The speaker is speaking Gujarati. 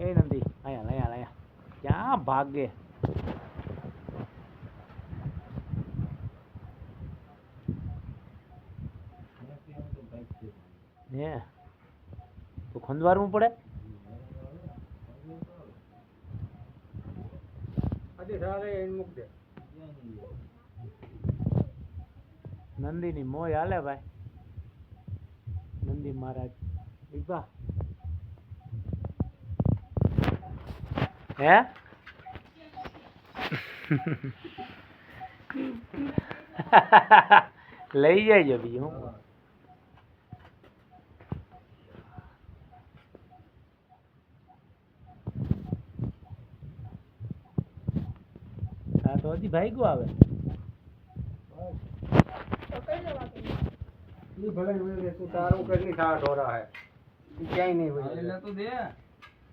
એ નંદી અહીંયા અહીંયા અહીંયા ક્યાં ભાગે હે તો ખંદવારવું પડે નંદીની મોય હાલે ભાઈ નંદી મહારાજ. વિભા હે? લઈ જાય બીજું. હું હા તો હજી ભાઈ આવે. ये भले मेरे उतारो करनी ठाट हो रहा है। क्या ही नहीं हाँ, हुई तो दे।